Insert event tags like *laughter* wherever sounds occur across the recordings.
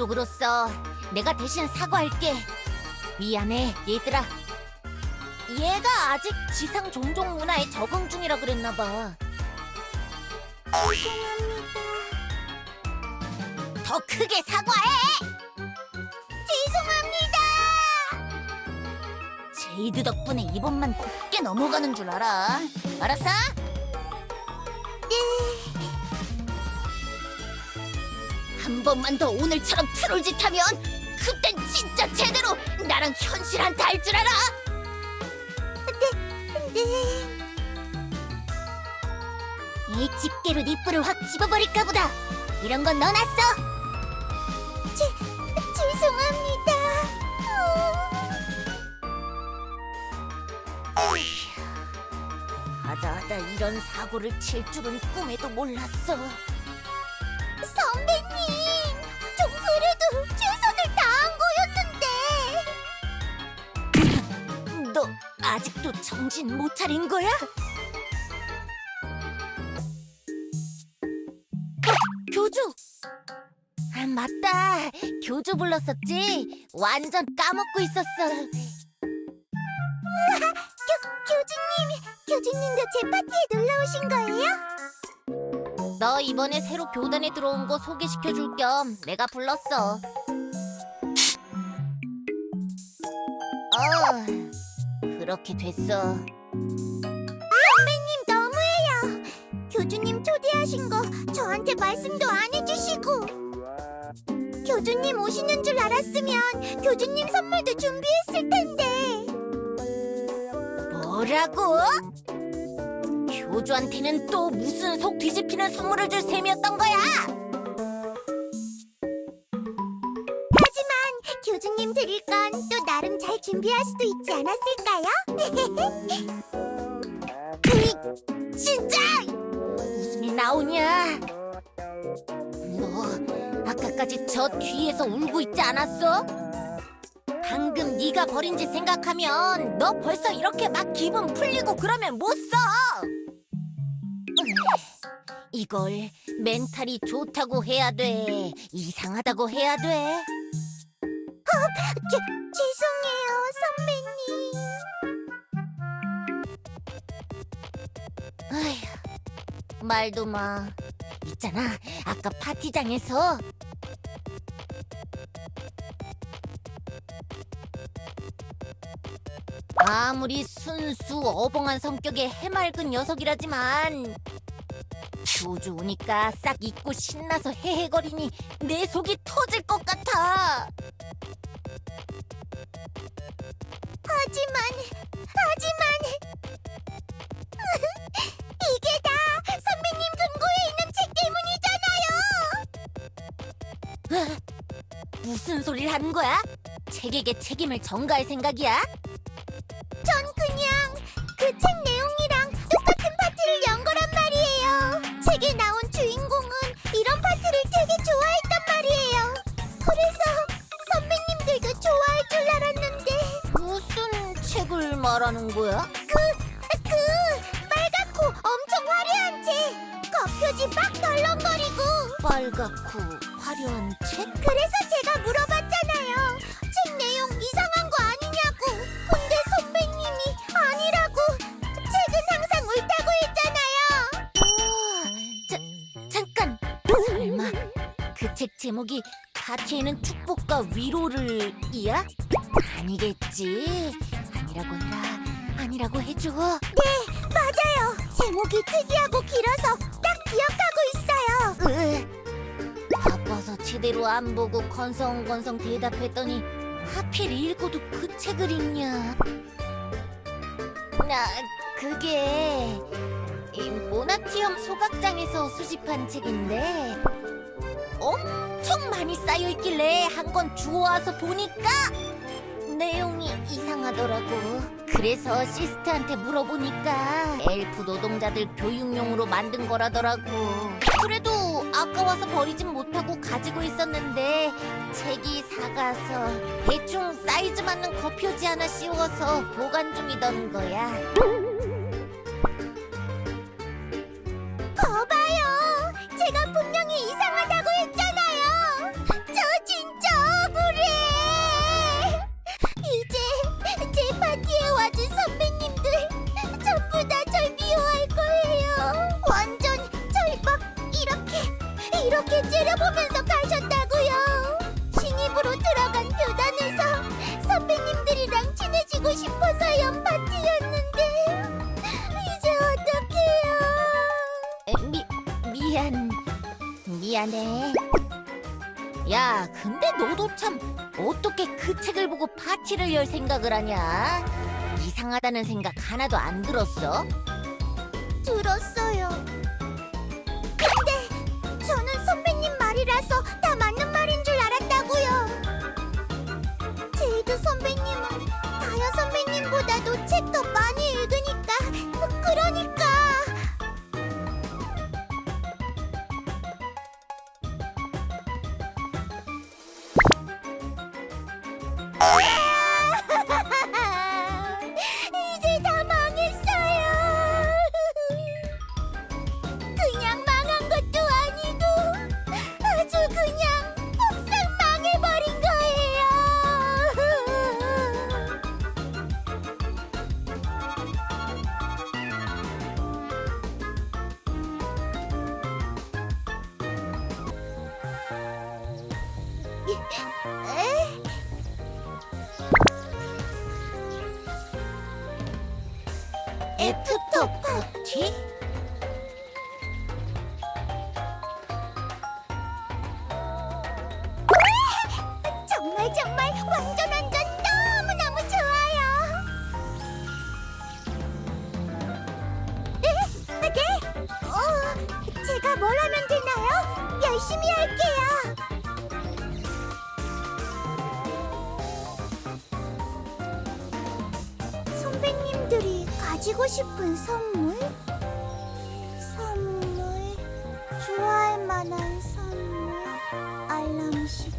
종족으로서 내가 대신 사과할게. 미안해, 얘들아. 얘가 아직 지상 종족 문화에 적응 중이라 그랬나 봐. 죄송합니다. 더 크게 사과해! 죄송합니다! 제이드 덕분에 이번만 곱게 넘어가는 줄 알아. 알았어? 한 번만 더 오늘처럼 트롤 짓 하면 그땐 진짜 제대로 나랑 현실 한타 할줄 알아. 네, 네. 이 집게로 네 뿔을 확 집어버릴까 보다. 이런 건 넣어놨어. 죄, 죄송합니다. 하다 하다 이런 사고를 칠 줄은 꿈에도 몰랐어. 아직도 정신 못 차린 거야? 어, 교주. 아, 맞다. 교주 불렀었지. 완전 까먹고 있었어. 교, 교주님, 교주님도 제 파티에 놀러 오신 거예요? 너 이번에 새로 교단에 들어온 거 소개시켜 줄 겸 내가 불렀어. 어, 그렇게 됐어. 선배님 너무해요. 교주님 초대하신 거 저한테 말씀도 안 해주시고. 교주님 오시는 줄 알았으면 교주님 선물도 준비했을 텐데. 뭐라고? 교주한테는 또 무슨 속 뒤집히는 선물을 줄 셈이었던 거야? 교주님 드릴 건 또 나름 잘 준비할 수도 있지 않았을까요? *laughs* 그, 진짜! 웃음이 나오냐? 너 아까까지 저 뒤에서 울고 있지 않았어? 방금 네가 버린 짓 생각하면 너 벌써 이렇게 막 기분 풀리고 그러면 못 써. 이걸 멘탈이 좋다고 해야 돼. 이상하다고 해야 돼. 어, 게, 죄송해요, 선배님. 아휴, 말도 마. 있잖아, 아까 파티장에서 아무리 순수 어벙한 성격의 해맑은 녀석이라지만 교주 오니까 싹 잊고 신나서 헤헤거리니 내 속이 터질 것 같아. 하지만 하지만 *laughs* 이게 다 선배님 금고에 있는 책 때문이잖아요. *laughs* 무슨 소리를 하는 거야? 책에게 책임을 전가할 생각이야? 말하는 거야? 그, 그 빨갛고 엄청 화려한 책. 겉표지 막 덜렁거리고 빨갛고 화려한 책? 그래서 제가 물어봤잖아요. 책 내용 이상한 거 아니냐고. 근데 선배님이 아니라고. 책은 항상 옳다고 했잖아요. 자, 잠깐. 설마 그 책 제목이 파티에는 축복과 위로를 이야? 아니겠지. 아니라고 해라. 아니라고 해줘. 네, 맞아요. 제목이 특이하고 길어서 딱 기억하고 있어요. 바빠서 제대로 안 보고 건성건성 대답했더니 하필 읽고도 그 책을 읽냐? 나 그게 이 모나티엄 소각장에서 수집한 책인데 엄청 많이 쌓여 있길래 한 권 주워와서 보니까 내용이 이상하더라고. 그래서 시스트한테 물어보니까 엘프 노동자들 교육용으로 만든 거라더라고. 그래도 아까워서 버리진 못하고 가지고 있었는데 책이 작아서 대충 사이즈 맞는 겉표지 하나 씌워서 보관 중이던 거야. 미안해. 야, 근데 너도 참 어떻게 그 책을 보고 파티를 열 생각을 하냐? 이상하다는 생각 하나도 안 들었어? 들었어요. 근데 저는 선배님 말이라서 다 맞는 말인 줄 알았다고요. 제이드 선배님은 다야 선배님보다도 책 더 그냥 폭삭 망해버린 거예요. 에? 애프터 파티? 열심히 할게요. 선배님들이 가지고 싶은 선물? 선물, 좋아할 만한 선물, 알람 시계,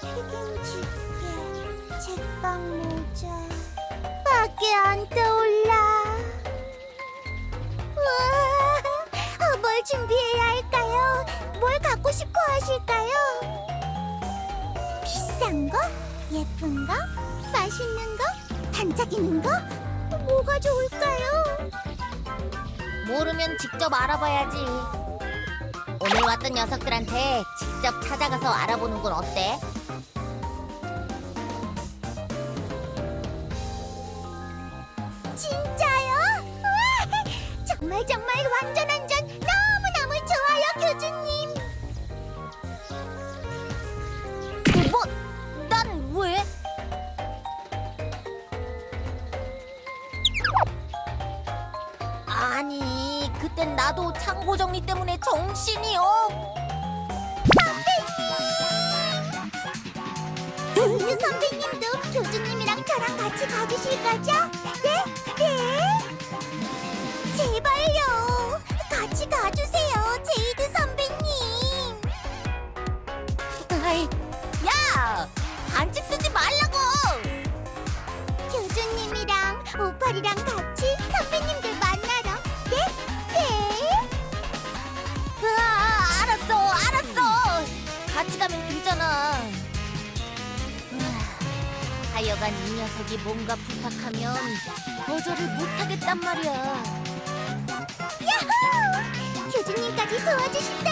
튀김 집게, 책방 모자. 밖에 안 떠올라. 우와, 어, *laughs* 뭘 갖고 하실까요? 비싼 거? 예쁜 거? 맛있는 거? 반짝이는 거? 뭐가 좋을까요? 모르면 직접 알아봐야지. 오늘 왔던 녀석들한테 직접 찾아가서 알아보는 건 어때? 진짜요? 우와, *laughs* 정말 정말 완전 완전 그땐 나도 창고 정리 때문에 정신이 없. 선배님! 선배님도 교주님이랑 저랑 같이 가주실 거죠? 같이 가면 되잖아 하여간 이 녀석이 뭔가 부탁하면 거절을 못하겠단 말이야 야호! 교주님까지 도와주실